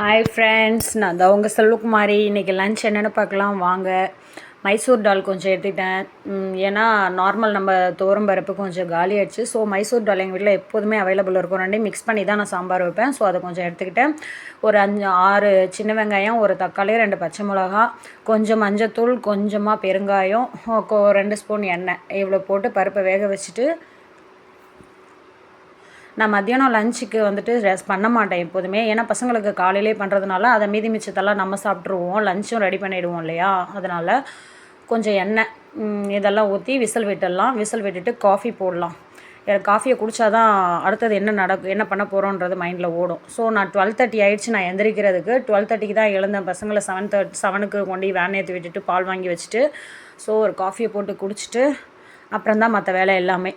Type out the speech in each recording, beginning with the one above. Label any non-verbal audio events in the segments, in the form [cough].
Hi friends நான் தான் உங்கள் செல்வகுமாரி. இன்றைக்கி லன்ச் என்னென்னு பார்க்கலாம். வாங்க. மைசூர் டால் கொஞ்சம் எடுத்துக்கிட்டேன். ஏன்னா நார்மல் நம்ம தோரம் பருப்பு கொஞ்சம் காலி ஆயிடுச்சு. ஸோ மைசூர் டால் எங்கள் வீட்டில் எப்போதுமே அவைலபிள் இருக்கும். ரெண்டையும் மிக்ஸ் பண்ணி தான் நான் சாம்பார் வைப்பேன். ஸோ அதை கொஞ்சம் எடுத்துக்கிட்டேன். ஒரு அஞ்சு ஆறு சின்ன வெங்காயம் ஒரு தக்காளி ரெண்டு பச்சை மிளகா கொஞ்சம் மஞ்சத்தூள் கொஞ்சமாக பெருங்காயம் ரெண்டு ஸ்பூன் எண்ணெய். இவ்வளோ போட்டு பருப்பை வேக வச்சுட்டு நான் மத்தியானம் லஞ்சுக்கு வந்துட்டு ரெஸ் பண்ண மாட்டேன் எப்போதுமே. ஏன்னா பசங்களுக்கு காலையிலே பண்ணுறதுனால அதை மீதி மிச்சத்தெல்லாம் நம்ம சாப்பிட்ருவோம் லஞ்சும் ரெடி பண்ணிடுவோம் இல்லையா? அதனால் கொஞ்சம் எண்ணெய் இதெல்லாம் ஊற்றி விசில் விட்டுடலாம். விசில் விட்டுட்டு காஃபி போடலாம். எனக்கு காஃபியை குடிச்சாதான் அடுத்தது என்ன நடக்கும் என்ன பண்ண போகிறோன்றது மைண்டில் ஓடும். ஸோ நான் டுவெல் தேர்ட்டி ஆயிடுச்சு நான் எந்திரிக்கிறதுக்கு. டுவெல் தேர்ட்டிக்கு தான் எழுந்தேன். பசங்களை செவன் தேர்ட் செவனுக்கு கொண்டு வேன் ஏற்றி விட்டுட்டு பால் வாங்கி வச்சுட்டு ஸோ ஒரு காஃபியை போட்டு குடிச்சிட்டு அப்புறம் தான் மற்ற வேலை எல்லாமே.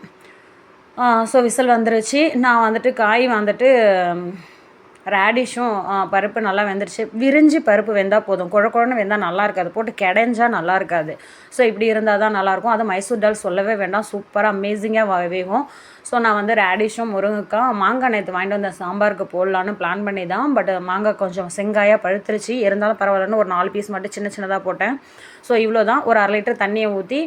ஸோ விசில் வந்துருச்சு. நான் வந்துட்டு காய் வந்துட்டு ரேடிஷும் பருப்பு நல்லா வெந்துருச்சு. விரிஞ்சு பருப்பு வெந்தால் போதும். குழ குழன்னு வெந்தால் நல்லா இருக்காது. போட்டு கிடைஞ்சா நல்லா இருக்காது. ஸோ இப்படி இருந்தால் தான் நல்லாயிருக்கும் அது மைசூர் டால் சொல்லவே வேண்டாம். சூப்பராக அமேசிங்காக வேகும். ஸோ நான் வந்து ரேடிஷும் முருங்கைக்காய் மாங்காய் நேற்று வாங்கிட்டு வந்த சாம்பாருக்கு போடலான்னு பிளான் பண்ணி தான். பட் மாங்காய் கொஞ்சம் செங்காயாக பழுத்துருச்சு. இருந்தாலும் பரவாயில்லன்னு ஒரு நாலு பீஸ் மட்டும் சின்ன சின்னதாக போட்டேன். ஸோ இவ்வளோ தான் ஒரு அரை லிட்டர் தண்ணியை ஊற்றி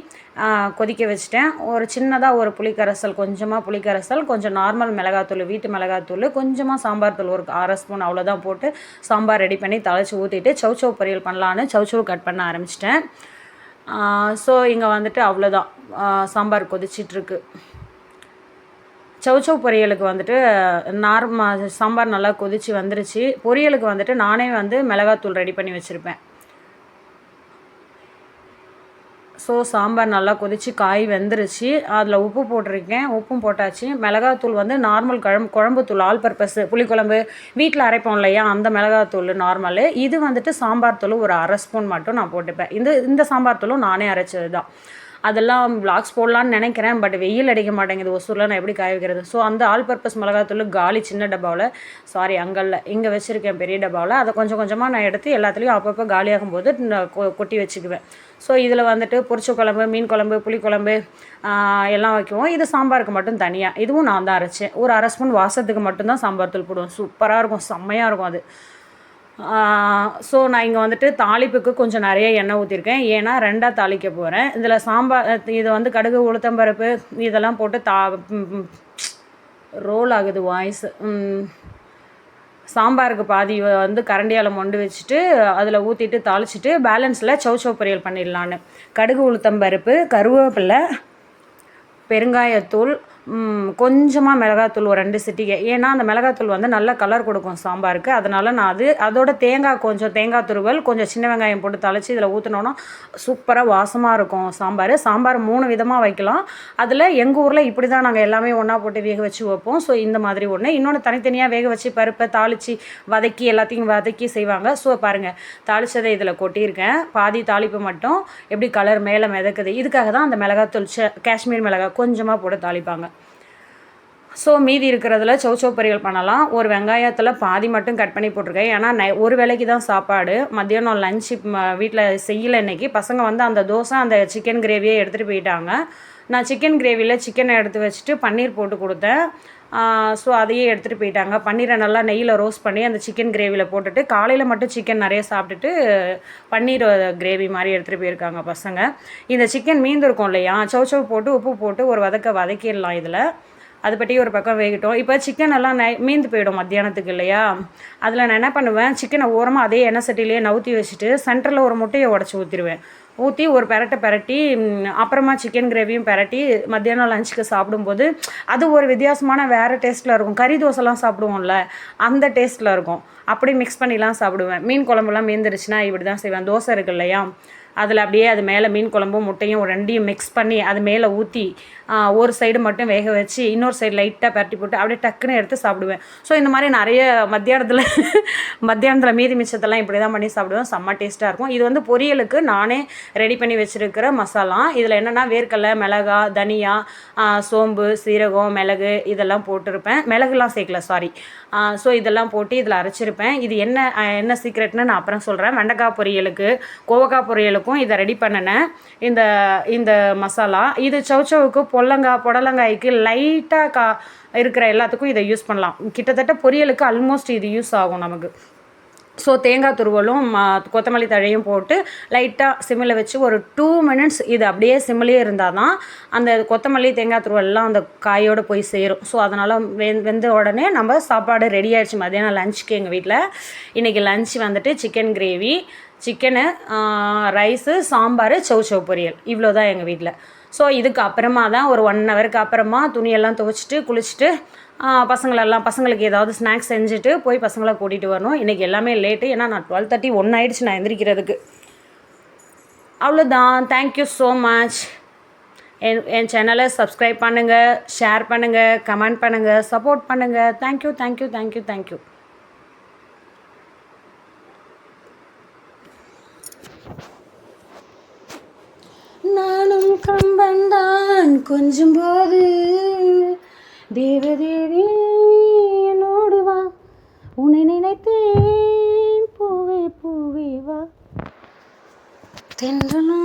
கொதிக்க வச்சுட்டேன். ஒரு சின்னதாக ஒரு புளிக்கரைசல் கொஞ்சமாக புளிக்கரைசல் கொஞ்சம் நார்மல் மிளகாத்தூள் வீட்டு மிளகாத்தூள் கொஞ்சமாக சாம்பார் தூள் ஒரு அரை ஸ்பூன் அவ்வளோதான் போட்டு சாம்பார் ரெடி பண்ணி தழைச்சி ஊற்றிட்டு சவுச்சவ் பொரியல் பண்ணலான்னு சவுச்சவ் கட் பண்ண ஆரம்பிச்சிட்டேன். ஸோ இங்கே வந்துட்டு அவ்வளோதான் சாம்பார் கொதிச்சிட்ருக்கு. சவுச்சவ் பொரியலுக்கு வந்துட்டு நார்ம சாம்பார் நல்லா கொதிச்சு வந்துருச்சு. பொரியலுக்கு வந்துட்டு நானே வந்து மிளகாத்தூள் ரெடி பண்ணி வச்சுருப்பேன். ஸோ சாம்பார் நல்லா கொதிச்சு காய் வெந்துருச்சு. அதில் உப்பு போட்டிருக்கேன். உப்பும் போட்டாச்சு. மிளகாத்தூள் வந்து நார்மல் குழம்பு குழம்புத்தூள் ஆல் பர்பஸ் புளிக்குழம்பு வீட்டில் அரைப்போம் இல்லையா? அந்த மிளகாத்தூள் நார்மலு இது வந்துட்டு சாம்பார் தூள் ஒரு அரை ஸ்பூன் மட்டும் நான் போட்டுப்பேன். இந்த இந்த சாம்பார் தூளும் நானே அரைச்சது தான் அதெல்லாம் பிளாக்ஸ் போடலான்னு நினைக்கிறேன் பட் வெயில் அடிக்க மாட்டேங்குது ஒசூரில். நான் எப்படி காய வைக்கிறது? ஸோ அந்த ஆல் பர்பஸ் மிளகாத்தூள் காலி சின்ன டப்பாவில் சாரி அங்கல்ல இங்கே வச்சுருக்கேன் பெரிய டப்பாவில். அதை கொஞ்சம் கொஞ்சமாக நான் எடுத்து எல்லாத்துலேயும் அப்பப்போ காலியாகும் போது நான் கொ- கொட்டி வச்சுக்குவேன். ஸோ இதில் வந்துட்டு பொரிச்ச குழம்பு மீன் குழம்பு புளிக்குழம்பு எல்லாம் வைக்குவோம். இது சாம்பாருக்கு மட்டும் தனியாக இதுவும் நான் தான் அரைச்சேன். ஒரு அரை ஸ்பூன் வாசத்துக்கு மட்டும்தான் சாம்பார் தூள் போடுவோம் சூப்பராக இருக்கும். செம்மையாக இருக்கும் அது. ஸோ நான் இங்கே வந்துட்டு தாளிப்புக்கு கொஞ்சம் நிறைய எண்ணெய் ஊற்றிருக்கேன் ஏன்னா ரெண்டாக தாளிக்க போகிறேன் இதில் சாம்பார் இது வந்து கடுகு உளுத்தம்பருப்பு இதெல்லாம் போட்டு தா ரோல் ஆகுது வாய்ஸ் சாம்பாருக்கு பாதி வந்து கரண்டியால் மொண்டு வச்சுட்டு அதில் ஊற்றிட்டு தாளிச்சிட்டு பேலன்ஸில் சௌச்சௌ பொரியல் பண்ணிடலான்னு. கடுகு உளுத்தம்பருப்பு கருவேப்பிலை பெருங்காயத்தூள் கொஞ்சமாக மிளகாத்தூள் ஒரு ரெண்டு சிட்டிகை. ஏன்னா அந்த மிளகாத்தூள் வந்து நல்ல கலர் கொடுக்கும் சாம்பாருக்கு. அதனால் நான் அது அதோட தேங்காய் கொஞ்சம் தேங்காய் துருவல் கொஞ்சம் சின்ன வெங்காயம் போட்டு தலைச்சி இதில் ஊற்றினோன்னா சூப்பராக வாசமாக இருக்கும் சாம்பார். சாம்பார் மூணு விதமாக வைக்கலாம். அதில் எங்கள் ஊரில் இப்படி தான் நாங்கள் எல்லாமே ஒன்றா போட்டு வேக வச்சு வைப்போம். ஸோ இந்த மாதிரி ஒன்று இன்னொன்று தனித்தனியாக வேக வச்சு பருப்பை தாளித்து வதக்கி எல்லாத்தையும் வதக்கி செய்வாங்க. ஸோ பாருங்கள் தாளித்ததை இதில் கொட்டியிருக்கேன். பாதி தாளிப்பு மட்டும். எப்படி கலர் மேலே மிதக்குது. இதுக்காக தான் அந்த மிளகாத்தூள் காஷ்மீர் மிளகாய் கொஞ்சமாக போட்டு தாளிப்பாங்க. ஸோ மீதி இருக்கிறதுல சௌச்சோ பொரியல் பண்ணலாம். ஒரு வெங்காயத்தில் பாதி மட்டும் கட் பண்ணி போட்டிருக்கேன். ஏன்னா நை ஒரு வேளைக்கு தான் சாப்பாடு. மத்தியானம் லஞ்ச் வீட்டில் செய்யலை இன்றைக்கி பசங்க வந்து அந்த தோசை அந்த சிக்கன் கிரேவியை எடுத்துகிட்டு போயிட்டாங்க. நான் சிக்கன் கிரேவியில் சிக்கனை எடுத்து வச்சுட்டு பன்னீர் போட்டு கொடுத்தேன். ஸோ அதையே எடுத்துகிட்டு போயிட்டாங்க. பன்னீரை நல்லா நெய்யில் ரோஸ்ட் பண்ணி அந்த சிக்கன் கிரேவியில் போட்டுட்டு காலையில் மட்டும் சிக்கன் நிறைய சாப்பிட்டுட்டு பன்னீர் கிரேவி மாதிரி எடுத்துகிட்டு போயிருக்காங்க பசங்க. இந்த சிக்கன் மீந்திருக்கும் இல்லையா? சௌச்சௌ போட்டு உப்பு போட்டு ஒரு வதக்க வதக்கிடலாம் இதில். அது பற்றி ஒரு பக்கம் வேகட்டும். இப்போ சிக்கன் எல்லாம் நை மீந்து போயிடும் மத்தியானத்துக்கு இல்லையா? அதில் நான் என்ன பண்ணுவேன் சிக்கனை ஓரமாக அதே எண்ணெய் சட்டிலேயே நவுத்தி வச்சுட்டு சென்டரில் ஒரு முட்டையை உடச்சி ஊற்றிடுவேன் ஊற்றி ஒரு பெரட்டை பெரட்டி அப்புறமா சிக்கன் கிரேவியும் பெரட்டி மத்தியானம் லஞ்சுக்கு சாப்பிடும்போது அது ஒரு வித்தியாசமான வேறு டேஸ்ட்டில் இருக்கும். கறி தோசைலாம் சாப்பிடுவோம்ல அந்த டேஸ்ட்டில் இருக்கும். அப்படி மிக்ஸ் பண்ணிலாம் சாப்பிடுவேன். மீன் குழம்புலாம் மீந்துருச்சுன்னா இப்படி தான் செய்வேன். தோசை இருக்கு இல்லையா? அதில் அப்படியே அது மேலே மீன் குழம்பும் முட்டையும் ரெண்டையும் மிக்ஸ் பண்ணி அது மேலே ஊற்றி ஒரு சைடு மட்டும் வேக வச்சு இன்னொரு சைடு லைட்டாக பரட்டி போட்டு அப்படியே டக்குன்னு எடுத்து சாப்பிடுவேன். ஸோ இந்த மாதிரி நிறைய மத்தியானத்தில் [laughs] மத்தியானத்தில் மீதி மிச்சத்தெல்லாம் இப்படி தான் பண்ணி சாப்பிடுவேன். செம்ம டேஸ்ட்டாக இருக்கும். இது வந்து பொரியலுக்கு நானே ரெடி பண்ணி வச்சுருக்கிற மசாலா. இதில் என்னென்னா வேர்க்கடலை மிளகா தனியா சோம்பு சீரகம் மிளகு இதெல்லாம் போட்டிருப்பேன். மிளகுலாம் சேர்க்கல சாரி ஸோ இதெல்லாம் போட்டு இதில் அரைச்சிருப்பேன். இது என்ன என்ன சீக்ரெட்னு நான் அப்புறம் சொல்கிறேன் வெண்டைக்காய் பொரியலுக்கு கோவக்காய் பொரியலுக்கு இருக்கும். இதை ரெடி பண்ணினேன் இந்த இந்த மசாலா இது சவுச்சவுக்கு பொல்லங்காய் புடலங்காய்க்கு லைட்டாக கா இருக்கிற எல்லாத்துக்கும் இதை யூஸ் பண்ணலாம். கிட்டத்தட்ட பொரியலுக்கு ஆல்மோஸ்ட் இது யூஸ் ஆகும் நமக்கு. ஸோ தேங்காய் துருவலும் ம- கொத்தமல்லி தழையும் போட்டு லைட்டாக சிம்மில் வச்சு ஒரு டூ மினிட்ஸ் இது அப்படியே சிம்மிலே இருந்தால் தான் அந்த கொத்தமல்லி தேங்காய் துருவல்லாம் அந்த காயோடு போய் சேரும். ஸோ அதனால் வெ வெந்த உடனே நம்ம சாப்பாடு ரெடி ஆயிடுச்சு. மதியானம் லஞ்சுக்கு எங்கள் வீட்டில் இன்றைக்கி லஞ்ச் வந்துட்டு chicken gravy chicken rice sambar சவு செவ் பொரியல். இவ்வளோ தான் எங்கள் வீட்டில் ஸோ இதுக்கு அப்புறமா தான் ஒரு ஒன் ஹவருக்கு அப்புறமா துணியெல்லாம் துவைச்சிட்டு குளிச்சுட்டு பசங்களெல்லாம் பசங்களுக்கு ஏதாவது ஸ்நாக்ஸ் செஞ்சுட்டு போய் பசங்களை கூட்டிகிட்டு வரணும். இன்றைக்கி எல்லாமே லேட்டு ஏன்னா நான் டுவெல் தேர்ட்டி ஒன் ஆயிடுச்சு நான் எந்திரிக்கிறதுக்கு. அவ்வளோதான் தேங்க்யூ ஸோ மச் என் என் சேனலை சப்ஸ்கிரைப் பண்ணுங்கள் ஷேர் பண்ணுங்கள் கமெண்ட் பண்ணுங்கள் சப்போர்ட் பண்ணுங்கள் தேங்க்யூ தேங்க்யூ தேங்க்யூ தேங்க்யூ கொஞ்சம் போது. தேவதேவி என்னோடு வா. உன்னை நினைத்தேன். பூவே பூவே வா. தென்றலும்